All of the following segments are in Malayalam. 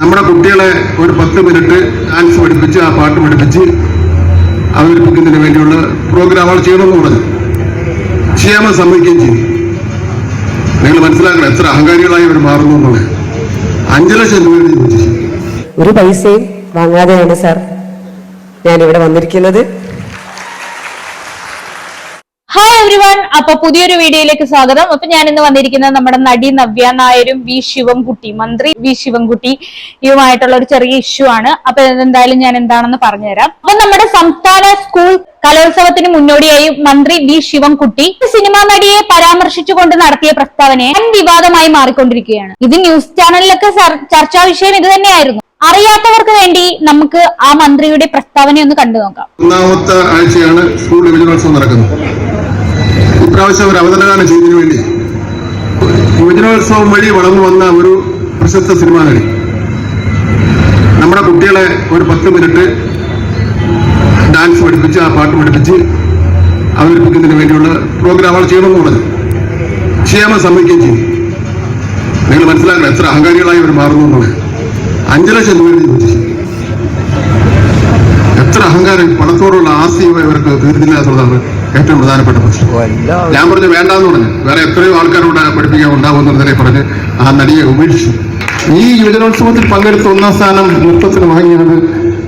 നമ്മുടെ കുട്ടികളെ ഒരു പത്ത് മിനിറ്റ് ഡാൻസ് പഠിപ്പിച്ച് ആ പാട്ട് പഠിപ്പിച്ച് അവതരിപ്പിക്കുന്നതിന് വേണ്ടിയുള്ള പ്രോഗ്രാമുകൾ ചെയ്യണമെന്ന് പറഞ്ഞു. ചെയ്യാൻ സമ്മതിക്കുകയും ചെയ്തു. നിങ്ങൾ മനസ്സിലാക്കണം എത്ര അഹങ്കാരികളായി അവർ മാറുന്നു എന്നുള്ളത് അഞ്ചു ലക്ഷം രൂപ ഒരു പൈസയും വാങ്ങാതെയാണ് സാർ ഞാനിവിടെ വന്നിരിക്കുന്നത്. ഹായ് എവ്രിവൺ അപ്പൊ പുതിയൊരു വീഡിയോയിലേക്ക് സ്വാഗതം. അപ്പൊ ഞാൻ ഇന്ന് വന്നിരിക്കുന്നത് നമ്മുടെ നടി നവ്യ നായരും വി ശിവൻകുട്ടി മന്ത്രി വി ശിവൻകുട്ടി ഇവുമായിട്ടുള്ള ഒരു ചെറിയ ഇഷ്യൂ ആണ്. അപ്പൊ എന്തായാലും ഞാൻ എന്താണെന്ന് പറഞ്ഞുതരാം. അപ്പൊ നമ്മുടെ സംസ്ഥാന സ്കൂൾ കലോത്സവത്തിന് മുന്നോടിയായി മന്ത്രി വി ശിവൻകുട്ടി സിനിമാ നടിയെ പരാമർശിച്ചുകൊണ്ട് നടത്തിയ പ്രസ്താവനയെ വൻ വിവാദമായി മാറിക്കൊണ്ടിരിക്കുകയാണ്. ഇത് ന്യൂസ് ചാനലിലൊക്കെ ചർ- ചർച്ചാ വിഷയം ഇത് തന്നെയായിരുന്നു. അറിയാത്തവർക്ക് വേണ്ടി നമുക്ക് ആ മന്ത്രിയുടെ പ്രസ്താവന ഒന്ന് കണ്ടു നോക്കാം ഒന്നാമത്തെ ആഴ്ചയാണ് സ്കൂൾ ഡിവിജനോത്സവം നടക്കുന്നത്. ഇപ്രാവശ്യം ഒരു അവതരണഗാനം ചെയ്തതിനു വേണ്ടി യുവജനോത്സവം വഴി വളർന്നു വന്ന ഒരു പ്രശസ്ത സിനിമാ നടി നമ്മുടെ കുട്ടികളെ ഒരു പത്ത് മിനിറ്റ് ഡാൻസ് പഠിപ്പിച്ച് ആ പാട്ട് പഠിപ്പിച്ച് അവതരിപ്പിക്കുന്നതിന് വേണ്ടിയുള്ള പ്രോഗ്രാം അവൾ ചെയ്യണമെന്ന് പറഞ്ഞു. ക്ഷേമം സമ്മതിക്കുകയും ചെയ്തു. നിങ്ങൾ മനസ്സിലാക്കണം എത്ര അഹങ്കാരികളായി അവർ മാറുന്നു എന്നുള്ളത്. അഞ്ചു ലക്ഷം രൂപ ചോദിച്ചു എത്ര അഹങ്കാരം പണത്തോടുള്ള ആസ്തി ഇവർക്ക് തീർന്നില്ല എന്നുള്ളതാണ് ഏറ്റവും പ്രധാനപ്പെട്ട പ്രശ്നം. ഞാൻ പറഞ്ഞു വേണ്ടാന്ന് പറഞ്ഞു. വേറെ എത്രയോ ആൾക്കാരോട് പഠിപ്പിക്കാൻ ഉണ്ടാവുന്നതിനെ പറഞ്ഞ് ആ നടിയെ ഉപേക്ഷിച്ചു. ഈ യുവജനോത്സവത്തിൽ പങ്കെടുത്ത ഒന്നാം സ്ഥാനം നൃത്തത്തിന് വാങ്ങിയത്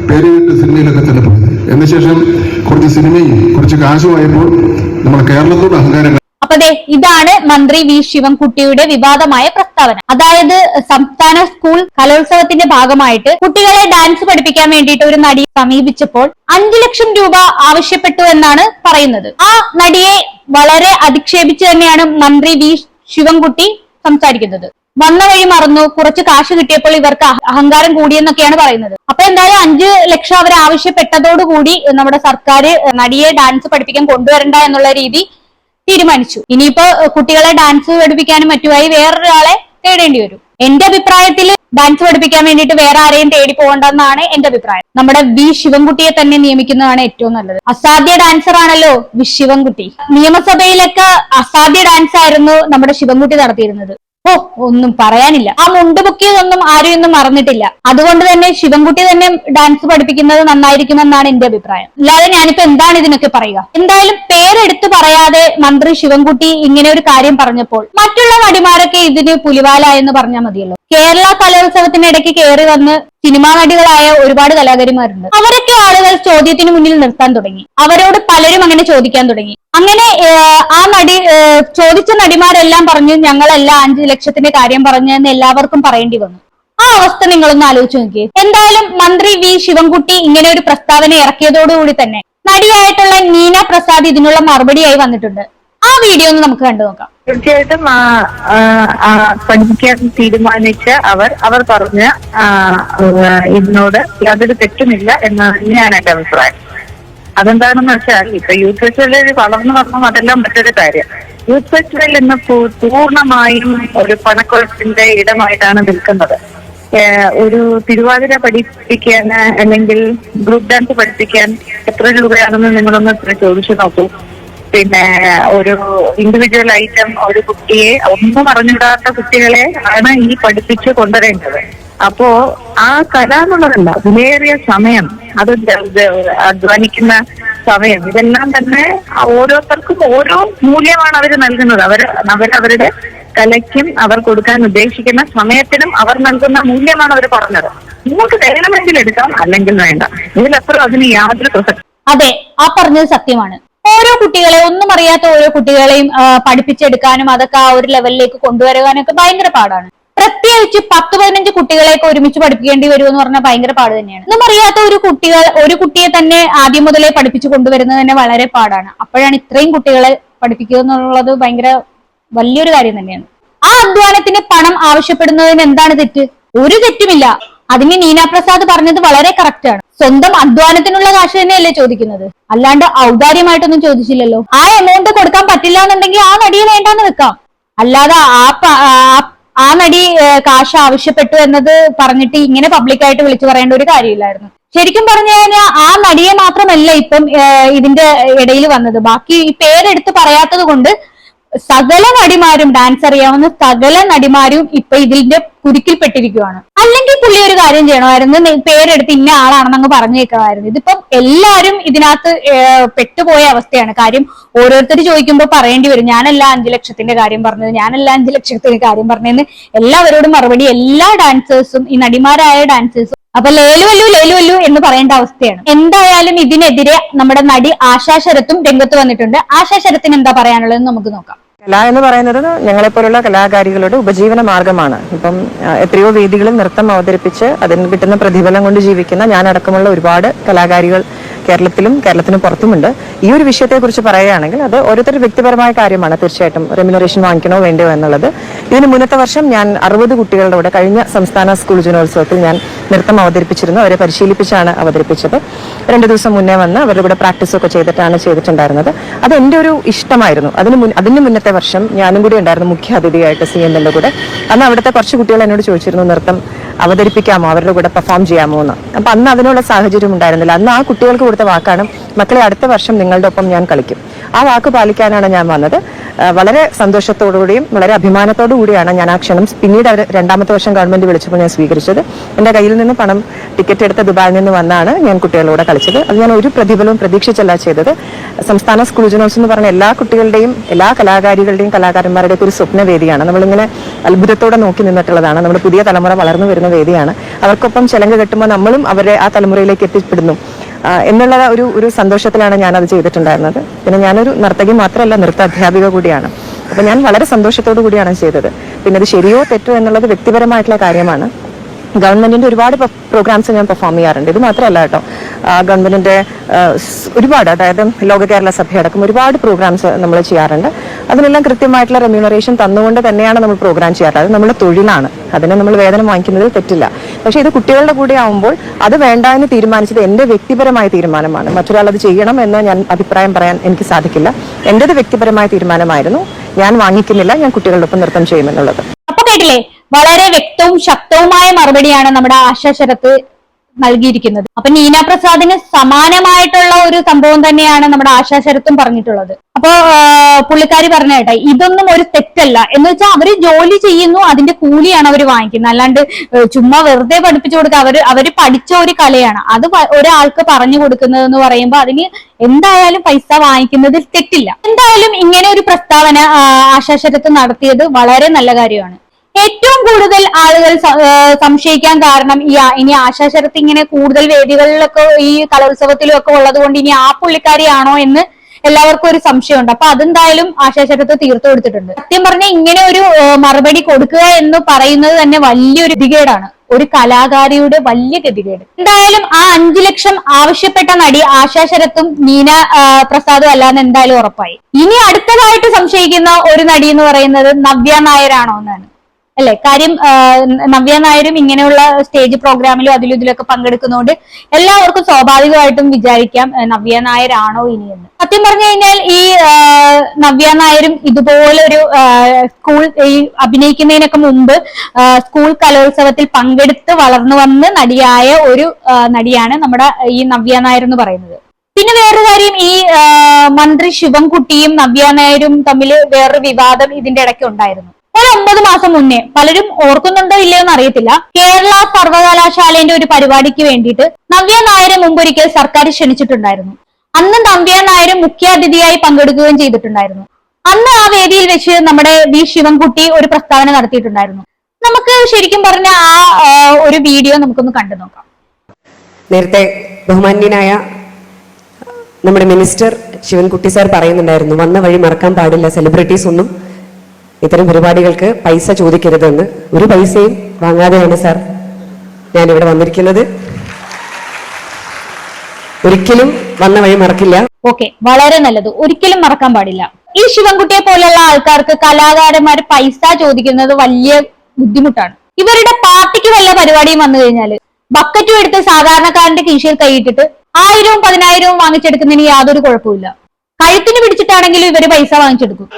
പേരുകെട്ട് സിനിമയിലൊക്കെ തന്നെ പോയത്. എന്നശേഷം കുറച്ച് സിനിമയും കുറച്ച് കാശുമായപ്പോൾ നമ്മുടെ കേരളത്തോട് അഹങ്കാരം ദേ ഇതാണ് മന്ത്രി വി ശിവൻകുട്ടിയുടെ വിവാദമായ പ്രസ്താവന. അതായത് സംസ്ഥാന സ്കൂൾ കലോത്സവത്തിന്റെ ഭാഗമായിട്ട് കുട്ടികളെ ഡാൻസ് പഠിപ്പിക്കാൻ വേണ്ടിയിട്ട് ഒരു നടി സമീപിച്ചപ്പോൾ അഞ്ചു ലക്ഷം രൂപ ആവശ്യപ്പെട്ടു എന്നാണ് പറയുന്നത്. ആ നടിയെ വളരെ അധിക്ഷേപിച്ച് തന്നെയാണ് മന്ത്രി വി ശിവൻകുട്ടി സംസാരിക്കുന്നത്. വന്ന വഴി മറന്നു കുറച്ച് കാശ് കിട്ടിയപ്പോൾ ഇവർക്ക് അഹ- അഹങ്കാരം കൂടിയെന്നൊക്കെയാണ് പറയുന്നത്. അപ്പൊ എന്തായാലും അഞ്ച് ലക്ഷം അവർ ആവശ്യപ്പെട്ടതോടുകൂടി നമ്മുടെ സർക്കാർ നടിയെ ഡാൻസ് പഠിപ്പിക്കാൻ കൊണ്ടുവരണ്ട എന്നുള്ള രീതി തീരുമാനിച്ചു. ഇനിയിപ്പോ കുട്ടികളെ ഡാൻസ് പഠിപ്പിക്കാനും മറ്റുമായി വേറൊരാളെ തേടേണ്ടി വരും. എന്റെ അഭിപ്രായത്തിൽ ഡാൻസ് പഠിപ്പിക്കാൻ വേണ്ടിയിട്ട് വേറെ ആരെയും തേടി പോകണ്ടെന്നാണ് എന്റെ അഭിപ്രായം. നമ്മുടെ വി ശിവൻകുട്ടിയെ തന്നെ നിയമിക്കുന്നതാണ് ഏറ്റവും നല്ലത്. അസാധ്യ ഡാൻസർ ആണല്ലോ വി ശിവൻകുട്ടി. നിയമസഭയിലൊക്കെ അസാധ്യ ഡാൻസ് ആയിരുന്നു നമ്മുടെ ശിവൻകുട്ടി നടത്തിയിരുന്നത്. ഓ ഒന്നും പറയാനില്ല. ആ മുണ്ട് പൊക്കിയതൊന്നും ആരും ഒന്നും മറന്നിട്ടില്ല. അതുകൊണ്ട് തന്നെ ശിവൻകുട്ടി തന്നെ ഡാൻസ് പഠിപ്പിക്കുന്നത് നന്നായിരിക്കുമെന്നാണ് എന്റെ അഭിപ്രായം. അല്ലാതെ ഞാനിപ്പോ എന്താണ് ഇതിനൊക്കെ പറയുക? എന്തായാലും പേരെടുത്ത് പറയാതെ മന്ത്രി ശിവൻകുട്ടി ഇങ്ങനെ ഒരു കാര്യം പറഞ്ഞപ്പോൾ മറ്റുള്ള നടിമാരൊക്കെ ഇതിന് പുലിവാല എന്ന് പറഞ്ഞാൽ മതിയല്ലോ. കേരള കലോത്സവത്തിനിടയ്ക്ക് കയറി വന്ന് സിനിമാ നടികളായ ഒരുപാട് കലാകാരിമാരുണ്ട്. അവരൊക്കെ ആളുകൾ ചോദ്യത്തിന് മുന്നിൽ നിർത്താൻ തുടങ്ങി. അവരോട് പലരും അങ്ങനെ ചോദിക്കാൻ തുടങ്ങി. അങ്ങനെ ആ നടി ചോദിച്ച നടിമാരെല്ലാം പറഞ്ഞു ഞങ്ങളെല്ലാം അഞ്ചു ലക്ഷത്തിന്റെ കാര്യം പറഞ്ഞു എന്ന് എല്ലാവർക്കും പറയേണ്ടി വന്നു. ആ അവസ്ഥ നിങ്ങളൊന്ന് ആലോചിച്ച് നോക്കിയേ. എന്തായാലും മന്ത്രി വി. ശിവൻകുട്ടി ഇങ്ങനെ ഒരു പ്രസ്താവന ഇറക്കിയതോടുകൂടി തന്നെ നടിയായിട്ടുള്ള നീന പ്രസാദ് ഇതിനുള്ള മറുപടിയായി വന്നിട്ടുണ്ട്. വീഡിയോ ഒന്ന് നമുക്ക് കണ്ടു നോക്കാം. തീർച്ചയായിട്ടും പഠിക്കാൻ തീരുമാനിച്ച അവർ അവർ പറഞ്ഞ ഇതിനോട് യാതൊരു തെറ്റുമില്ല എന്ന് തന്നെയാണ് എന്റെ അഭിപ്രായം. അതെന്താണെന്ന് വെച്ചാൽ ഇപ്പൊ യൂത്ത് ഫെസ്റ്റിവലിൽ വളർന്നു വന്നു അതെല്ലാം മറ്റൊരു കാര്യം. യൂത്ത് ഫെസ്റ്റിവൽ ഇന്ന് പൂർണമായും ഒരു പണക്കുഴപ്പിന്റെ ഇടമായിട്ടാണ് നിൽക്കുന്നത്. ഒരു തിരുവാതിര പഠിപ്പിക്കാൻ അല്ലെങ്കിൽ ഗ്രൂപ്പ് ഡാൻസ് പഠിപ്പിക്കാൻ എത്ര രൂപയാണെന്ന് നിങ്ങളൊന്ന് ചോദിച്ചു നോക്കൂ. പിന്നെ ഒരു ഇൻഡിവിജ്വൽ ഐറ്റം ഒരു കുട്ടിയെ ഒന്നും അറിഞ്ഞിടാത്ത കുട്ടികളെ ആണ് ഈ പഠിപ്പിച്ച് കൊണ്ടുവരേണ്ടത്. അപ്പോ ആ കല എന്നുള്ളതല്ല വിലയേറിയ സമയം അത് അധ്വാനിക്കുന്ന സമയം. ഇതെല്ലാം തന്നെ ഓരോരുത്തർക്കും ഓരോ മൂല്യമാണ് അവർ നൽകുന്നത്. അവർ അവർ അവരുടെ കലയ്ക്കും അവർ കൊടുക്കാൻ ഉദ്ദേശിക്കുന്ന സമയത്തിനും അവർ നൽകുന്ന മൂല്യമാണ് അവർ പറഞ്ഞത്. നിങ്ങൾക്ക് വേണമെങ്കിൽ എടുക്കാം അല്ലെങ്കിൽ വേണ്ട. ഇതിലപ്പുറം അതിന് യാതൊരു പ്രസക്തി അതെ ആ പറഞ്ഞത് സത്യമാണ്. ഓരോ കുട്ടികളെ ഒന്നും അറിയാത്ത ഓരോ കുട്ടികളെയും പഠിപ്പിച്ചെടുക്കാനും അതൊക്കെ ആ ഒരു ലെവലിലേക്ക് കൊണ്ടുവരാനൊക്കെ ഭയങ്കര പാടാണ്. പ്രത്യേകിച്ച് പത്ത് പതിനഞ്ച് കുട്ടികളെയൊക്കെ ഒരുമിച്ച് പഠിപ്പിക്കേണ്ടി വരുമെന്ന് പറഞ്ഞാൽ ഭയങ്കര പാട് തന്നെയാണ്. ഒന്നും അറിയാത്ത ഒരു കുട്ടികൾ ഒരു കുട്ടിയെ തന്നെ ആദ്യം മുതലേ പഠിപ്പിച്ചു കൊണ്ടുവരുന്നത് തന്നെ വളരെ പാടാണ്. അപ്പോഴാണ് ഇത്രയും കുട്ടികളെ പഠിപ്പിക്കുക എന്നുള്ളത് ഭയങ്കര വലിയൊരു കാര്യം തന്നെയാണ്. ആ അധ്വാനത്തിന് പണം ആവശ്യപ്പെടുന്നതിന് എന്താണ് തെറ്റ്? ഒരു തെറ്റുമില്ല. അതിന് നീനാ പ്രസാദ് പറഞ്ഞത് വളരെ കറക്റ്റ് ആണ്. സ്വന്തം അധ്വാനത്തിനുള്ള കാശ് തന്നെയല്ലേ ചോദിക്കുന്നത്? അല്ലാണ്ട് ഔദാര്യമായിട്ടൊന്നും ചോദിച്ചില്ലല്ലോ. ആ എമൗണ്ട് കൊടുക്കാൻ പറ്റില്ല എന്നുണ്ടെങ്കിൽ ആ നടിയെ വേണ്ടാന്ന് വെക്കാം. അല്ലാതെ ആ ആ- നടി കാശ് ആവശ്യപ്പെട്ടു എന്നത് പറഞ്ഞിട്ട് ഇങ്ങനെ പബ്ലിക്കായിട്ട് വിളിച്ചു പറയേണ്ട ഒരു കാര്യമില്ലായിരുന്നു. ശരിക്കും പറഞ്ഞു കഴിഞ്ഞാൽ ആ നടിയെ മാത്രമല്ല ഇപ്പം ഇതിന്റെ ഇടയിൽ വന്നത്. ബാക്കി പേരെടുത്ത് പറയാത്തത് കൊണ്ട് സകല നടിമാരും ഡാൻസ് അറിയാവുന്ന സകല നടിമാരും ഇപ്പൊ ഇതിന്റെ കുരുക്കിൽപ്പെട്ടിരിക്കുവാണ്. അല്ലെങ്കിൽ പുള്ളി ഒരു കാര്യം ചെയ്യണമായിരുന്നു പേരെടുത്ത് ഇന്ന ആളാണെന്ന് അങ്ങ് പറഞ്ഞേക്കാമായിരുന്നു ഇതിപ്പം എല്ലാവരും ഇതിനകത്ത് പെട്ടുപോയ അവസ്ഥയാണ്. കാര്യം ഓരോരുത്തർ ചോദിക്കുമ്പോൾ പറയേണ്ടി വരും ഞാനല്ല അഞ്ചു ലക്ഷത്തിന്റെ കാര്യം പറഞ്ഞത് ഞാനല്ല അഞ്ചു ലക്ഷത്തിന്റെ കാര്യം പറഞ്ഞതെന്ന്. എല്ലാവരോടും മറുപടി എല്ലാ ഡാൻസേഴ്സും ഈ നടിമാരായ ഡാൻസേഴ്സും അപ്പൊ ലേലുവല്ലു ലേലുവല്ലു എന്ന് പറയേണ്ട അവസ്ഥയാണ്. എന്തായാലും ഇതിനെതിരെ നമ്മുടെ നടി ആശാ ശരത്തും രംഗത്ത് വന്നിട്ടുണ്ട്. ആശാ ശരത്തിന് എന്താ പറയാനുള്ളത് നമുക്ക് നോക്കാം. കല എന്ന് പറയുന്നത് ഞങ്ങളെപ്പോലുള്ള കലാകാരികളുടെ ഉപജീവന മാർഗമാണ്. ഇപ്പം എത്രയോ വേദികളിൽ നൃത്തം അവതരിപ്പിച്ച് അതിന് കിട്ടുന്ന പ്രതിഫലം കൊണ്ട് ജീവിക്കുന്ന ഞാനടക്കമുള്ള ഒരുപാട് കലാകാരികൾ കേരളത്തിലും കേരളത്തിന് പുറത്തുമുണ്ട്. ഈ ഒരു വിഷയത്തെക്കുറിച്ച് പറയുകയാണെങ്കിൽ അത് ഓരോരുത്തരുടെ വ്യക്തിപരമായ കാര്യമാണ് തീർച്ചയായിട്ടും. റെമ്യൂണറേഷൻ വാങ്ങിക്കണോ വേണ്ടയോ എന്നുള്ളത്. ഇതിന് മുന്നത്തെ വർഷം ഞാൻ അറുപത് കുട്ടികളുടെ കൂടെ കഴിഞ്ഞ സംസ്ഥാന സ്കൂൾ ജനോത്സവത്തിൽ ഞാൻ നൃത്തം അവതരിപ്പിച്ചിരുന്നു. അവരെ പരിശീലിപ്പിച്ചാണ് അവതരിപ്പിച്ചത്. രണ്ട് ദിവസം മുന്നേ വന്ന് അവരുടെ കൂടെ പ്രാക്ടീസ് ഒക്കെ ചെയ്തിട്ടാണ് ചെയ്തിട്ടുണ്ടായിരുന്നത്. അത് എന്റെ ഒരു ഇഷ്ടമായിരുന്നു. അതിന് മുൻ അതിന് മുന്നത്തെ വർഷം ഞാനും കൂടി ഉണ്ടായിരുന്നു മുഖ്യ അതിഥിയായിട്ട് സി എം എന്റെ കൂടെ. അന്ന് അവിടുത്തെ കുറച്ച് കുട്ടികൾ എന്നോട് ചോദിച്ചിരുന്നു നൃത്തം അവതരിപ്പിക്കാമോ? അവരുടെ കൂടെ പെർഫോം ചെയ്യാമോ? എന്ന്. അപ്പം അന്ന് അതിനുള്ള സാഹചര്യം ഉണ്ടായിരുന്നില്ല. അന്ന് ആ കുട്ടികൾക്ക് കൊടുത്ത വാക്കാണ് മക്കളെ അടുത്ത വർഷം നിങ്ങളുടെ ഒപ്പം ഞാൻ കളിക്കും. ആ വാക്ക് പാലിക്കാനാണ് ഞാൻ വന്നത്. വളരെ സന്തോഷത്തോടുകൂടിയും വളരെ അഭിമാനത്തോടു കൂടിയാണ് ഞാൻ ആ ക്ഷണം പിന്നീട് അവർ രണ്ടാമത്തെ വർഷം ഗവൺമെന്റ് വിളിച്ചപ്പോൾ ഞാൻ സ്വീകരിച്ചത്. എന്റെ കയ്യിൽ നിന്ന് പണം ടിക്കറ്റ് എടുത്ത് ദുബായിൽ നിന്ന് വന്നാണ് ഞാൻ കുട്ടികളോട് കളിച്ചത്. അത് ഞാൻ ഒരു പ്രതിഫലവും പ്രതീക്ഷിച്ചല്ല ചെയ്തത്. സംസ്ഥാന സ്കൂൾ ജനോത്സവം എന്ന് പറഞ്ഞ എല്ലാ കുട്ടികളുടെയും എല്ലാ കലാകാരികളുടെയും കലാകാരന്മാരുടെയും ഒരു സ്വപ്നവേദിയാണ് നമ്മളിങ്ങനെ അത്ഭുതത്തോടെ നോക്കി നിന്നിട്ടുള്ളതാണ്. നമ്മുടെ പുതിയ തലമുറ വളർന്നു വരുന്ന വേദിയാണ്. അവർക്കൊപ്പം ചിലങ്ക് കെട്ടുമ്പോൾ നമ്മളും അവരെ ആ തലമുറയിലേക്ക് എത്തിപ്പെടുന്നു. എന്നുള്ള ഒരു ഒരു സന്തോഷത്തിലാണ് ഞാൻ അത് ചെയ്തിട്ടുണ്ടായിരുന്നത്. പിന്നെ ഞാനൊരു നർത്തകി മാത്രമല്ല നൃത്ത അധ്യാപിക കൂടിയാണ്. അപ്പൊ ഞാൻ വളരെ സന്തോഷത്തോടു കൂടിയാണ് ചെയ്തത്. പിന്നെ അത് ശരിയോ തെറ്റോ എന്നുള്ളത് വ്യക്തിപരമായിട്ടുള്ള കാര്യമാണ്. ഗവൺമെന്റിന്റെ ഒരുപാട് പ്രോഗ്രാംസ് ഞാൻ പെർഫോം ചെയ്യാറുണ്ട്. ഇത് മാത്രമല്ല കേട്ടോ. ഗവൺമെന്റിന്റെ ഒരുപാട് അതായത് ലോക കേരള സഭയടക്കം ഒരുപാട് പ്രോഗ്രാംസ് നമ്മൾ ചെയ്യാറുണ്ട്. അതിനെല്ലാം കൃത്യമായിട്ടുള്ള റെമ്യൂണറേഷൻ തന്നുകൊണ്ട് തന്നെയാണ് നമ്മൾ പ്രോഗ്രാം ചെയ്യാറ്. അത് നമ്മുടെ തൊഴിലാണ്. അതിനെ നമ്മൾ വേതനം വാങ്ങിക്കുന്നതിൽ തെറ്റില്ല. പക്ഷേ ഇത് കുട്ടികളുടെ കൂടെ ആവുമ്പോൾ അത് വേണ്ട എന്ന് തീരുമാനിച്ചത് എന്റെ വ്യക്തിപരമായ തീരുമാനമാണ്. മറ്റൊരാൾ അത് ചെയ്യണം എന്ന് ഞാൻ അഭിപ്രായം പറയാൻ എനിക്ക് സാധിക്കില്ല. എന്റെത് വ്യക്തിപരമായ തീരുമാനമായിരുന്നു. ഞാൻ വാങ്ങിക്കുന്നില്ല ഞാൻ കുട്ടികളോടൊപ്പം നൃത്തം ചെയ്യുമെന്നുള്ളത്. അപ്പൊ കേട്ടില്ലേ? വളരെ വ്യക്തവും ശക്തവുമായ മറുപടിയാണ് നമ്മുടെ ആശാ ശരത്ത് നൽകിയിരിക്കുന്നത്. അപ്പൊ നീന പ്രസാദിന് സമാനമായിട്ടുള്ള ഒരു സംഭവം തന്നെയാണ് നമ്മുടെ ആശാ ശരത്തും പറഞ്ഞിട്ടുള്ളത്. അപ്പൊ പുള്ളിക്കാരി പറഞ്ഞ കേട്ടെ ഇതൊന്നും ഒരു തെറ്റല്ല. എന്ന് വെച്ചാൽ അവർ ജോലി ചെയ്യുന്നു അതിന്റെ കൂലിയാണ് അവർ വാങ്ങിക്കുന്നത്. അല്ലാണ്ട് ചുമ്മാ വെറുതെ പഠിപ്പിച്ചു കൊടുക്കുക അവർ അവർ പഠിച്ച ഒരു കലയാണ്. അത് ഒരാൾക്ക് പറഞ്ഞു കൊടുക്കുന്നത് എന്ന് പറയുമ്പോൾ അതിന് എന്തായാലും പൈസ വാങ്ങിക്കുന്നതിൽ തെറ്റില്ല. എന്തായാലും ഇങ്ങനെ ഒരു പ്രസ്താവന ആശാശരത്ത് ആശാ ശരത്ത് നടത്തിയത് വളരെ നല്ല കാര്യമാണ്. ഏറ്റവും കൂടുതൽ ആളുകൾ സംശയിക്കാൻ കാരണം ഈ ഇനി ഇനി ആശാശരത്ത് ഇങ്ങനെ കൂടുതൽ വേദികളിലൊക്കെ ഈ കലോത്സവത്തിലും ഒക്കെ ഉള്ളത് കൊണ്ട് ഇനി ആ പുള്ളിക്കാരിയാണോ എന്ന് എല്ലാവർക്കും ഒരു സംശയമുണ്ട്. അപ്പൊ അതെന്തായാലും ആശാശരത്ത് തീർത്തു കൊടുത്തിട്ടുണ്ട്. സത്യം പറഞ്ഞാൽ ഇങ്ങനെ ഒരു മറുപടി കൊടുക്കുക എന്ന് പറയുന്നത് തന്നെ വലിയൊരു ഗതികേടാണ്. ഒരു കലാകാരിയുടെ വലിയ ഗതികേട്. എന്തായാലും ആ അഞ്ചു ലക്ഷം ആവശ്യപ്പെട്ട നടി ആശാശരത്തും നീന പ്രസാദും അല്ലാന്ന് എന്തായാലും ഉറപ്പായി. ഇനി അടുത്തതായിട്ട് സംശയിക്കുന്ന ഒരു നടി എന്ന് പറയുന്നത് നവ്യ നായരാണോ എന്നാണ്. അല്ലെ? കാര്യം നവ്യ നായരും ഇങ്ങനെയുള്ള സ്റ്റേജ് പ്രോഗ്രാമിലും അതിലും ഇതിലൊക്കെ പങ്കെടുക്കുന്നതുകൊണ്ട് എല്ലാവർക്കും സ്വാഭാവികമായിട്ടും വിചാരിക്കാം നവ്യ നായരാണോ ഇനിയെന്ന് സത്യം പറഞ്ഞു കഴിഞ്ഞാൽ ഈ നവ്യ നായരും ഇതുപോലെ ഒരു സ്കൂൾ ഈ അഭിനയിക്കുന്നതിനൊക്കെ മുമ്പ് സ്കൂൾ കലോത്സവത്തിൽ പങ്കെടുത്ത് വളർന്നു വന്ന് നടിയായ ഒരു നടിയാണ് നമ്മുടെ ഈ നവ്യ നായർ എന്ന് പറയുന്നത്. പിന്നെ വേറൊരു കാര്യം ഈ മന്ത്രി ശിവൻകുട്ടിയും നവ്യ നായരും തമ്മിൽ വേറൊരു വിവാദം ഇതിന്റെ ഇടയ്ക്ക് ഉണ്ടായിരുന്നു. ഒരു ഒമ്പത് മാസം മുന്നേ. പലരും ഓർക്കുന്നുണ്ടോ ഇല്ലയോ എന്ന് അറിയത്തില്ല. കേരള സർവകലാശാലയുടെ ഒരു പരിപാടിക്ക് വേണ്ടിയിട്ട് നവ്യ നായരെ മുമ്പൊരിക്കൽ സർക്കാർ ക്ഷണിച്ചിട്ടുണ്ടായിരുന്നു. അന്ന് നവ്യ നായർ മുഖ്യാതിഥിയായി പങ്കെടുക്കുകയും ചെയ്തിട്ടുണ്ടായിരുന്നു. അന്ന് ആ വേദിയിൽ വെച്ച് നമ്മുടെ വി ശിവൻകുട്ടി ഒരു പ്രസ്താവന നടത്തിയിട്ടുണ്ടായിരുന്നു. നമുക്ക് ശരിക്കും പറഞ്ഞ ആ ഒരു വീഡിയോ നമുക്കൊന്ന് കണ്ടു നോക്കാം. നേരത്തെ ബഹുമാന്യനായ നമ്മുടെ മിനിസ്റ്റർ ശിവൻകുട്ടി സാർ പറയുന്നുണ്ടായിരുന്നു വന്ന വഴി മറക്കാൻ പാടില്ല സെലിബ്രിറ്റീസ് ഒന്നും ഇത്തരം പരിപാടികൾക്ക് പൈസ ചോദിക്കരുതെന്ന് ഒരു പൈസയും വാങ്ങാതെയാണ് സാർ ഞാനിവിടെ വന്നിരിക്കുന്നത്. ഒരിക്കലും വന്ന വഴി മറക്കില്ല. ഓക്കെ വളരെ നല്ലത്. ഒരിക്കലും മറക്കാൻ പാടില്ല. ഈ ശിവൻകുട്ടിയെ പോലെയുള്ള ആൾക്കാർക്ക് കലാകാരന്മാർ പൈസ ചോദിക്കുന്നത് വലിയ ബുദ്ധിമുട്ടാണ്. ഇവരുടെ പാർട്ടിക്ക് വല്ല പരിപാടിയും വന്നു കഴിഞ്ഞാൽ ബക്കറ്റും എടുത്ത് സാധാരണക്കാരന്റെ കീശയിൽ കൈയിട്ടിട്ട് ആയിരവും പതിനായിരവും വാങ്ങിച്ചെടുക്കുന്നതിന് യാതൊരു കുഴപ്പമില്ല കഴുത്തിന് പിടിച്ചിട്ടാണെങ്കിലും ഇവർ പൈസ വാങ്ങിച്ചെടുക്കും.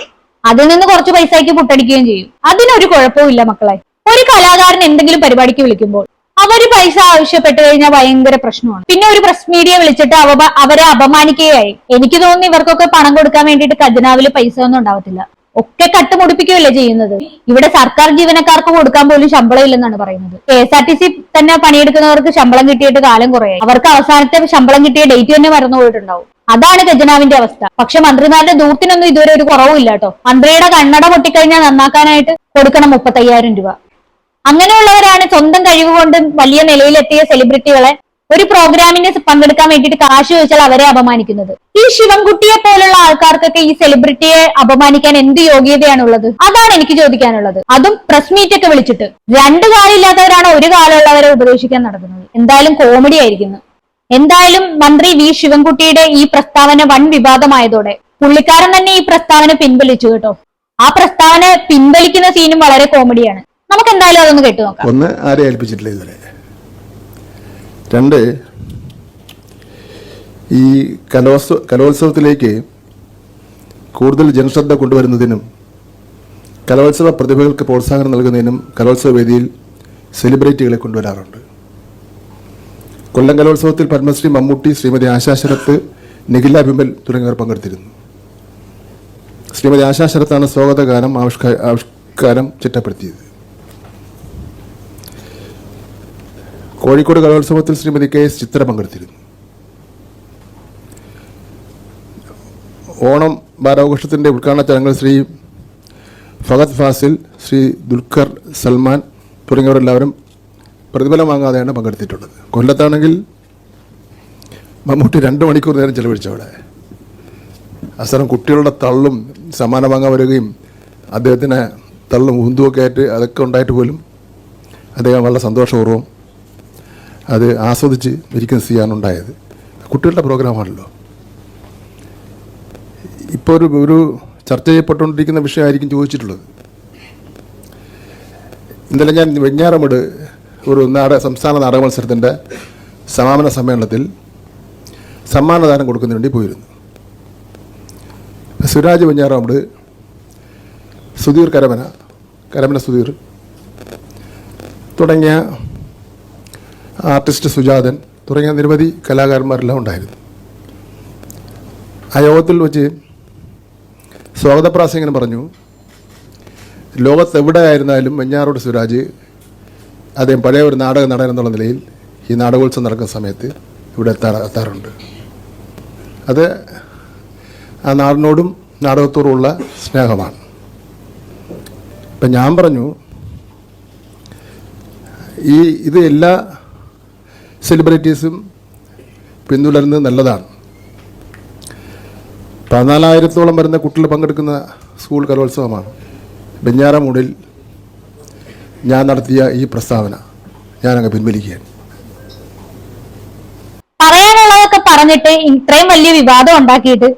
അതിൽ നിന്ന് കുറച്ച് പൈസയ്ക്ക് പുട്ടടിക്കുകയും ചെയ്യും. അതിനൊരു കുഴപ്പമില്ല മക്കളെ. ഒരു കലാകാരൻ എന്തെങ്കിലും പരിപാടിക്ക് വിളിക്കുമ്പോൾ അവർ പൈസ ആവശ്യപ്പെട്ട് കഴിഞ്ഞാൽ ഭയങ്കര പ്രശ്നമാണ്. പിന്നെ ഒരു പ്രസ് മീഡിയ വിളിച്ചിട്ട് അവ അവരെ അപമാനിക്കുകയായി. എനിക്ക് തോന്നുന്നു ഇവർക്കൊക്കെ പണം കൊടുക്കാൻ വേണ്ടിയിട്ട് ഖജനാവിൽ പൈസ ഒന്നും ഉണ്ടാവത്തില്ല. ഒക്കെ കട്ട് കട്ടുമുടിപ്പിക്കുകയല്ലേ ചെയ്യുന്നത്? ഇവിടെ സർക്കാർ ജീവനക്കാർക്ക് കൊടുക്കാൻ പോലും ശമ്പളം ഇല്ലെന്നാണ് പറയുന്നത്. K S R T C തന്നെ പണിയെടുക്കുന്നവർക്ക് ശമ്പളം കിട്ടിയിട്ട് കാലം കുറേ അവർക്ക് അവസാനത്തെ ശമ്പളം കിട്ടിയ ഡേറ്റ് തന്നെ മറന്നു പോയിട്ടുണ്ടാവും. അതാണ് ഖജനാവിന്റെ അവസ്ഥ. പക്ഷെ മന്ത്രിമാരുടെ ദൂർത്തിനൊന്നും ഇതുവരെ ഒരു കുറവുമില്ല കേട്ടോ. മന്ത്രിയുടെ കണ്ണട പൊട്ടിക്കഴിഞ്ഞാൽ നന്നാക്കാനായിട്ട് കൊടുക്കണം മുപ്പത്തയ്യായിരം രൂപ. അങ്ങനെയുള്ളവരാണ് സ്വന്തം കഴിവ് കൊണ്ട് വലിയ നിലയിലെത്തിയ സെലിബ്രിറ്റികളെ ഒരു പ്രോഗ്രാമിന് പങ്കെടുക്കാൻ വേണ്ടിട്ട് കാശ് ചോദിച്ചാൽ അവരെ അപമാനിക്കുന്നത്. ഈ ശിവൻകുട്ടിയെ പോലുള്ള ആൾക്കാർക്കൊക്കെ ഈ സെലിബ്രിറ്റിയെ അപമാനിക്കാൻ എന്ത് യോഗ്യതയാണുള്ളത്? അതാണ് എനിക്ക് ചോദിക്കാനുള്ളത്. അതും പ്രസ് മീറ്റ് ഒക്കെ വിളിച്ചിട്ട്. രണ്ട് കാലില്ലാത്തവരാണ് ഒരു കാലമുള്ളവരെ ഉപദേശിക്കാൻ നടക്കുന്നത്? എന്തായാലും കോമഡി ആയിരിക്കുന്നു. എന്തായാലും മന്ത്രി വി ശിവൻകുട്ടിയുടെ ഈ പ്രസ്താവന വൻ വിവാദമായതോടെ പുള്ളിക്കാരൻ തന്നെ ഈ പ്രസ്താവന പിൻവലിച്ചു കേട്ടോ. ആ പ്രസ്താവന പിൻവലിക്കുന്ന സീനും വളരെ കോമഡിയാണ് നമുക്ക് എന്തായാലും അതൊന്ന് കേട്ടു നോക്കാം ഒന്ന് ആരെ ഏൽപ്പിച്ചിട്ടില്ല ഇതുവരെ? രണ്ട് ഈ കലോത്സവ കലോത്സവത്തിലേക്ക് കൂടുതൽ ജനശ്രദ്ധ കൊണ്ടുവരുന്നതിനും കലോത്സവ പ്രതിഭകൾക്ക് പ്രോത്സാഹനം നൽകുന്നതിനും കലോത്സവ വേദിയിൽ സെലിബ്രിറ്റികളെ കൊണ്ടുവരാറുണ്ട്. കൊല്ലം കലോത്സവത്തിൽ പത്മശ്രീ മമ്മൂട്ടി ശ്രീമതി ആശാ ശരത്ത് നിഖില ബിമൽ തുടങ്ങിയവർ പങ്കെടുത്തിരുന്നു. ശ്രീമതി ആശാ ശരത്താണ് സ്വാഗതഗാനം ആവിഷ്കാരം ചിട്ടപ്പെടുത്തിയത്. കോഴിക്കോട് കലോത്സവത്തിൽ ശ്രീമതി കെ എസ് ചിത്ര പങ്കെടുത്തിരുന്നു. ഓണം ബാലാഘോഷത്തിന്റെ ഉദ്ഘാടന ചടങ്ങിൽ ശ്രീ ഫഹദ് ഫാസിൽ ശ്രീ ദുൽഖർ സൽമാൻ തുടങ്ങിയവരെല്ലാവരും പ്രതിഫലം വാങ്ങാതെയാണ് പങ്കെടുത്തിട്ടുള്ളത്. കൊല്ലത്താണെങ്കിൽ മമ്മൂട്ടി രണ്ട് മണിക്കൂർ നേരം ചെലവഴിച്ചവിടെ അസരം കുട്ടികളുടെ തള്ളും സമ്മാനം വാങ്ങാൻ വരികയും അദ്ദേഹത്തിന് തള്ളും ഉന്തുമൊക്കെ ആയിട്ട് അതൊക്കെ ഉണ്ടായിട്ട് പോലും അദ്ദേഹം വളരെ സന്തോഷപൂർവം അത് ആസ്വദിച്ച് ഇരിക്കുന്ന ചെയ്യാനുണ്ടായത്. കുട്ടികളുടെ പ്രോഗ്രാമാണല്ലോ. ഇപ്പോൾ ഒരു ഒരു ചർച്ച ചെയ്യപ്പെട്ടുകൊണ്ടിരിക്കുന്ന വിഷയമായിരിക്കും ചോദിച്ചിട്ടുള്ളത്. ഇന്നലെ ഞാൻ വെഞ്ഞാറമട് ഒരു നാടക സംസ്ഥാന നാടക മത്സരത്തിന്റെ സമാപന സമ്മേളനത്തിൽ സമ്മാനദാനം കൊടുക്കുന്നതിന് വേണ്ടി പോയിരുന്നു. സുരാജ് വെഞ്ഞാറമട് സുധീർ കരമന കരമന സുധീർ തുടങ്ങിയ ആർട്ടിസ്റ്റ് സുജാതൻ തുടങ്ങിയ നിരവധി കലാകാരന്മാരെല്ലാം ഉണ്ടായിരുന്നു. ആ യോഗത്തിൽ വെച്ച് സ്വാഗതപ്രാസ് ഇങ്ങനെ പറഞ്ഞു ലോകത്ത് എവിടെയായിരുന്നാലും വെഞ്ഞാറോട് സുരാജ് അദ്ദേഹം പഴയ ഒരു നാടക നടൻ എന്നുള്ള നിലയിൽ ഈ നാടകോത്സവം നടക്കുന്ന സമയത്ത് ഇവിടെ എത്താ എത്താറുണ്ട്. അത് ആ നാടിനോടും നാടകത്തോടുമുള്ള സ്നേഹമാണ്. ഇപ്പം ഞാൻ പറഞ്ഞു ഈ ഇത് എല്ലാ സെലിബ്രിറ്റീസും പിന്തുടരുന്നത് നല്ലതാണ്. പതിനാലായിരത്തോളം വരുന്ന കുട്ടികൾ പങ്കെടുക്കുന്ന സ്കൂൾ കലോത്സവമാണ്. ബെഞ്ഞാറമൂടിൽ ഞാൻ നടത്തിയ ഈ പ്രസ്താവന ഞാനങ്ങ് പിൻവലിക്കുകയാണ്. പറയാനുള്ളതൊക്കെ പറഞ്ഞിട്ട് ഇത്രയും വലിയ വിവാദം ഉണ്ടാക്കിയിട്ട്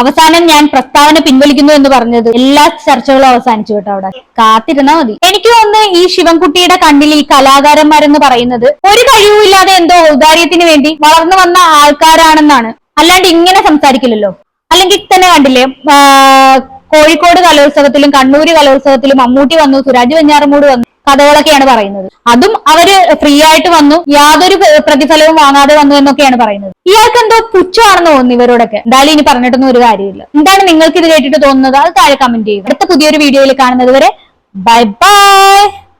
അവസാനം ഞാൻ പ്രസ്താവന പിൻവലിക്കുന്നു എന്ന് പറഞ്ഞത് എല്ലാ ചർച്ചകളും അവസാനിച്ചു കേട്ടോ അവിടെ. കാത്തിരുന്നാ മതി. എനിക്ക് തോന്നുന്നു ഈ ശിവൻകുട്ടിയുടെ കണ്ണിൽ ഈ കലാകാരന്മാരെന്ന് പറയുന്നത് ഒരു കഴിവുമില്ലാതെ എന്തോ ഔദാര്യത്തിന് വേണ്ടി വളർന്നു വന്ന ആൾക്കാരാണെന്നാണ്. അല്ലാണ്ട് ഇങ്ങനെ സംസാരിക്കില്ലല്ലോ. അല്ലെങ്കിൽ തന്നെ കണ്ടില്ലേ കോഴിക്കോട് കലോത്സവത്തിലും കണ്ണൂര് കലോത്സവത്തിലും മമ്മൂട്ടി വന്നു സുരാജ് വെഞ്ഞാറമൂട് വന്നു. കഥകളൊക്കെയാണ് പറയുന്നത്. അതും അവർ ഫ്രീ ആയിട്ട് വന്നു. യാതൊരു പ്രതിഫലവും വാങ്ങാതെ വന്നു എന്നൊക്കെയാണ് പറയുന്നത്. ഇയാൾക്ക് എന്തോ പുച്ഛമാണെന്ന് തോന്നുന്നു ഇവരോടൊക്കെ. എന്തായാലും ഇനി പറഞ്ഞിട്ടൊന്നും ഒരു കാര്യമില്ല. എന്താണ് നിങ്ങൾക്ക് ഇത് കേട്ടിട്ട് തോന്നുന്നത്? അത് താഴെ കമന്റ് ചെയ്യുക. അടുത്ത പുതിയൊരു വീഡിയോയിൽ കാണുന്നത് വരെ ബൈ ബൈ